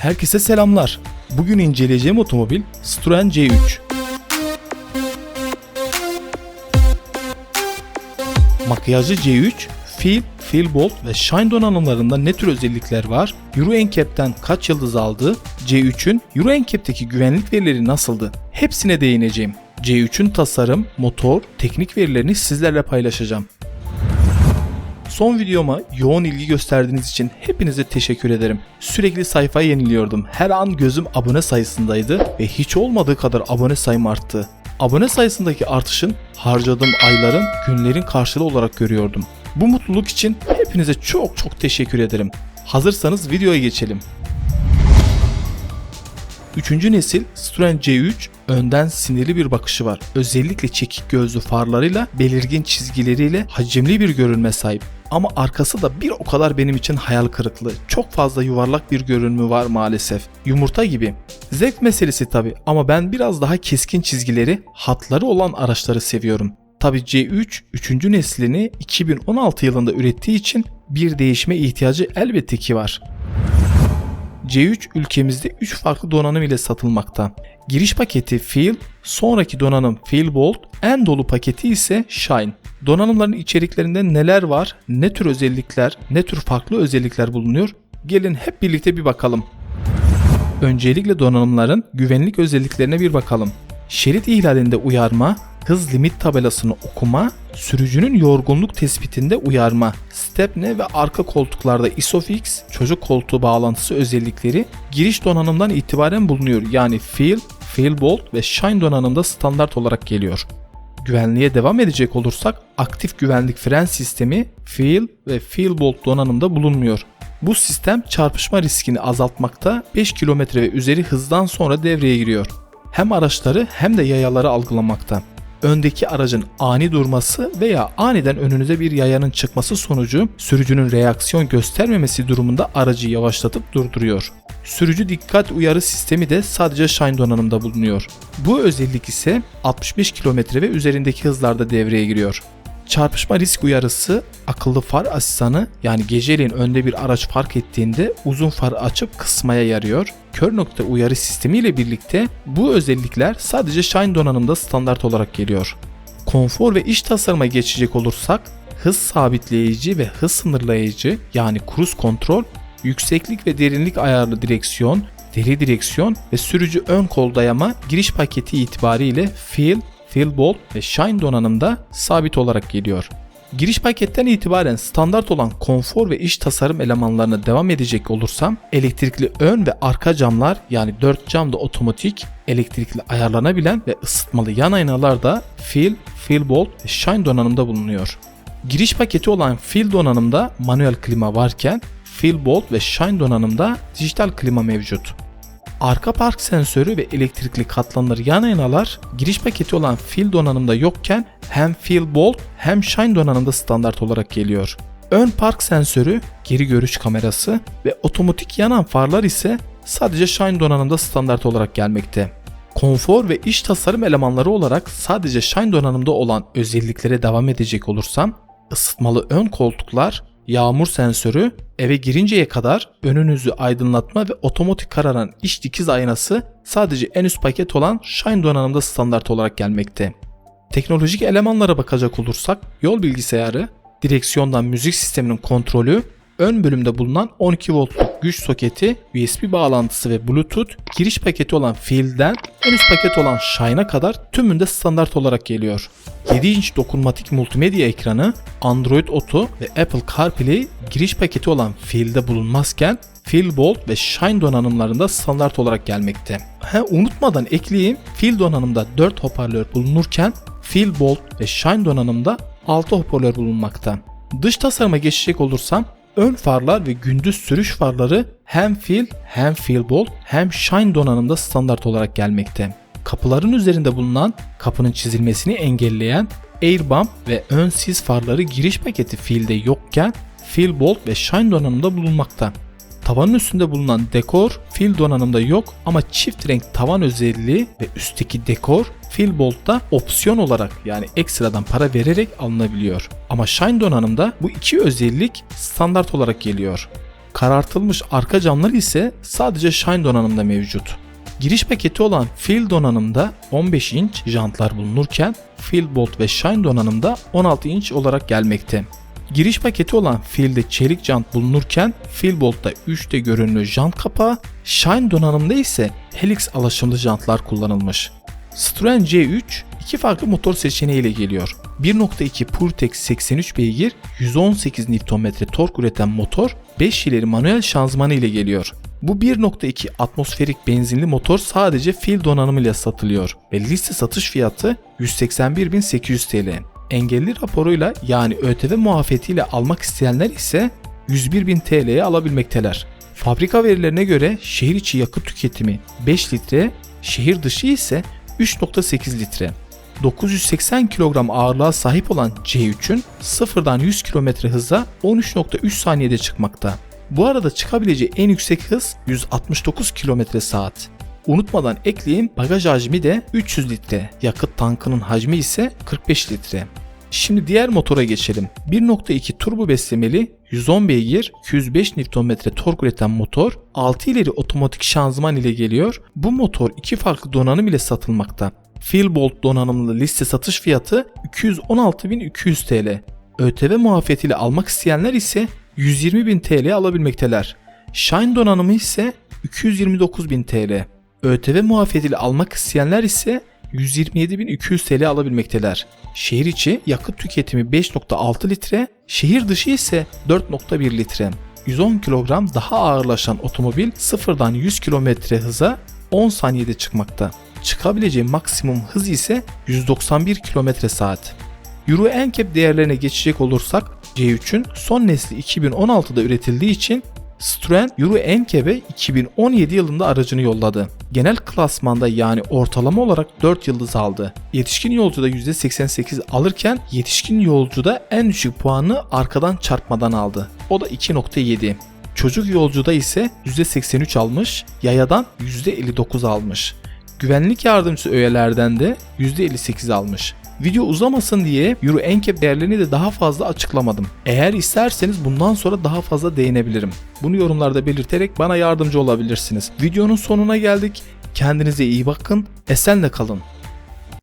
Herkese selamlar. Bugün inceleyeceğim otomobil Citroen C3. Makyajlı C3, Feel, Feel Bold ve Shine donanımlarında ne tür özellikler var? Euro NCAP'ten kaç yıldız aldı? C3'ün Euro NCAP'teki güvenlik verileri nasıldı? Hepsine değineceğim. C3'ün tasarım, motor, teknik verilerini sizlerle paylaşacağım. Son videoma yoğun ilgi gösterdiğiniz için hepinize teşekkür ederim. Sürekli sayfayı yeniliyordum. Her an gözüm abone sayısındaydı ve hiç olmadığı kadar abone sayım arttı. Abone sayısındaki artışın harcadığım ayların, günlerin karşılığı olarak görüyordum. Bu mutluluk için hepinize çok çok teşekkür ederim. Hazırsanız videoya geçelim. Üçüncü nesil Citroen C3 önden sinirli bir bakışı var. Özellikle çekik gözlü farlarıyla, belirgin çizgileriyle hacimli bir görünme sahip. Ama arkası da bir o kadar benim için hayal kırıklığı. Çok fazla yuvarlak bir görünümü var maalesef. Yumurta gibi. Zevk meselesi tabi ama ben biraz daha keskin çizgileri, hatları olan araçları seviyorum. Tabi C3 3. neslini 2016 yılında ürettiği için bir değişime ihtiyacı elbette ki var. C3 ülkemizde 3 farklı donanım ile satılmakta. Giriş paketi Feel, sonraki donanım Feel Bold, en dolu paketi ise Shine. Donanımların içeriklerinde neler var, ne tür özellikler, ne tür farklı özellikler bulunuyor? Gelin hep birlikte bir bakalım. Öncelikle donanımların güvenlik özelliklerine bir bakalım. Şerit ihlalinde uyarma, hız limit tabelasını okuma, sürücünün yorgunluk tespitinde uyarma, stepne ve arka koltuklarda ISOFIX, çocuk koltuğu bağlantısı özellikleri giriş donanımdan itibaren bulunuyor. Yani Feel, Feel Bold ve Shine donanımda standart olarak geliyor. Güvenliğe devam edecek olursak aktif güvenlik fren sistemi Feel ve Feel Bold donanımda bulunmuyor. Bu sistem çarpışma riskini azaltmakta 5 km ve üzeri hızdan sonra devreye giriyor. Hem araçları hem de yayaları algılamakta. Öndeki aracın ani durması veya aniden önünüze bir yayanın çıkması sonucu sürücünün reaksiyon göstermemesi durumunda aracı yavaşlatıp durduruyor. Sürücü dikkat uyarı sistemi de sadece Shine donanımda bulunuyor. Bu özellik ise 65 km ve üzerindeki hızlarda devreye giriyor. Çarpışma risk uyarısı akıllı far asistanı yani geceleyin önde bir araç fark ettiğinde uzun far açıp kısmaya yarıyor. Kör nokta uyarı sistemi ile birlikte bu özellikler sadece Shine donanımda standart olarak geliyor. Konfor ve iş tasarıma geçecek olursak hız sabitleyici ve hız sınırlayıcı yani cruise kontrol, yükseklik ve derinlik ayarlı direksiyon, deri direksiyon ve sürücü ön kol dayama giriş paketi itibariyle Feel, Feel Bold ve Shine donanımda sabit olarak geliyor. Giriş paketten itibaren standart olan konfor ve iç tasarım elemanlarına devam edecek olursam elektrikli ön ve arka camlar yani 4 cam da otomatik, elektrikli ayarlanabilen ve ısıtmalı yan aynalar da Feel, Feel Bold ve Shine donanımda bulunuyor. Giriş paketi olan Feel donanımda manuel klima varken Feel Bold ve Shine donanımda dijital klima mevcut. Arka park sensörü ve elektrikli katlanır yan aynalar giriş paketi olan Feel donanımda yokken hem Feel Bold hem Shine donanımda standart olarak geliyor. Ön park sensörü, geri görüş kamerası ve otomatik yanan farlar ise sadece Shine donanımda standart olarak gelmekte. Konfor ve iç tasarım elemanları olarak sadece Shine donanımda olan özelliklere devam edecek olursam ısıtmalı ön koltuklar, yağmur sensörü, eve girinceye kadar önünüzü aydınlatma ve otomatik kararan iç dikiz aynası sadece en üst paket olan Shine donanımda standart olarak gelmekte. Teknolojik elemanlara bakacak olursak yol bilgisayarı, direksiyondan müzik sisteminin kontrolü, ön bölümde bulunan 12 voltluk güç soketi, USB bağlantısı ve Bluetooth, giriş paketi olan Feel'den en üst paket olan Shine'a kadar tümünde standart olarak geliyor. 7 inç dokunmatik multimedya ekranı, Android Auto ve Apple CarPlay giriş paketi olan Feel'de bulunmazken Feel Bold ve Shine donanımlarında standart olarak gelmekte. He, unutmadan ekleyeyim, Feel donanımda 4 hoparlör bulunurken Feel Bold ve Shine donanımda 6 hoparlör bulunmakta. Dış tasarıma geçecek olursam ön farlar ve gündüz sürüş farları hem Feel hem Feel Bold hem Shine donanımda standart olarak gelmekte. Kapıların üzerinde bulunan kapının çizilmesini engelleyen Airbump ve ön sis farları giriş paketi Feel'de yokken Feel Bold ve Shine donanımda bulunmakta. Tavanın üstünde bulunan dekor fil donanımda yok ama çift renk tavan özelliği ve üstteki dekor Feel Bold'da opsiyon olarak yani ekstradan para vererek alınabiliyor. Ama Shine donanımda bu iki özellik standart olarak geliyor. Karartılmış arka camları ise sadece Shine donanımda mevcut. Giriş paketi olan Field donanımda 15 inç jantlar bulunurken Field Bolt ve Shine donanımda 16 inç olarak gelmekte. Giriş paketi olan Field'de çelik jant bulunurken Fieldbolt'ta 3D görünümlü jant kapağı, Shine donanımda ise Helix alaşımlı jantlar kullanılmış. Citroen C3 iki farklı motor seçeneği ile geliyor. 1.2 PureTech 83 beygir 118 Nm tork üreten motor 5 ileri manuel şanzımanı ile geliyor. Bu 1.2 atmosferik benzinli motor sadece fil donanımıyla satılıyor ve liste satış fiyatı 181.800 TL. Engelli raporuyla yani ÖTV muafiyetiyle almak isteyenler ise 101.000 TL'ye alabilmekteler. Fabrika verilerine göre şehir içi yakıt tüketimi 5 litre, şehir dışı ise 3.8 litre. 980 kilogram ağırlığa sahip olan C3'ün sıfırdan 100 km hıza 13.3 saniyede çıkmakta. Bu arada çıkabileceği en yüksek hız 169 km saat. Unutmadan ekleyeyim bagaj hacmi de 300 litre. Yakıt tankının hacmi ise 45 litre. Şimdi diğer motora geçelim. 1.2 turbo beslemeli 110 beygir 205 Nm tork üreten motor 6 ileri otomatik şanzıman ile geliyor. Bu motor iki farklı donanım ile satılmakta. Philbolt donanımlı liste satış fiyatı 216.200 TL. ÖTV muafiyetiyle almak isteyenler ise 120.000 TL alabilmekteler. Shine donanımı ise 229.000 TL. ÖTV muafiyetiyle almak isteyenler ise 127.200 TL alabilmekteler. Şehir içi yakıt tüketimi 5.6 litre, şehir dışı ise 4.1 litre. 110 kilogram daha ağırlaşan otomobil sıfırdan 100 km hıza 10 saniyede çıkmakta. Çıkabileceği maksimum hız ise 191 km saat. Euro NCAP değerlerine geçecek olursak C3'ün son nesli 2016'da üretildiği için Citroen Euro NCAP'e 2017 yılında aracını yolladı. Genel klasmanda yani ortalama olarak 4 yıldız aldı. Yetişkin yolcuda %88 alırken yetişkin yolcuda en düşük puanı arkadan çarpmadan aldı. O da 2.7. Çocuk yolcuda ise %83 almış, yayadan %59 almış. Güvenlik yardımcısı öğelerden de %58 almış. Video uzamasın diye Euro NCAP değerlerini de daha fazla açıklamadım. Eğer isterseniz bundan sonra daha fazla değinebilirim. Bunu yorumlarda belirterek bana yardımcı olabilirsiniz. Videonun sonuna geldik. Kendinize iyi bakın. Esenle kalın.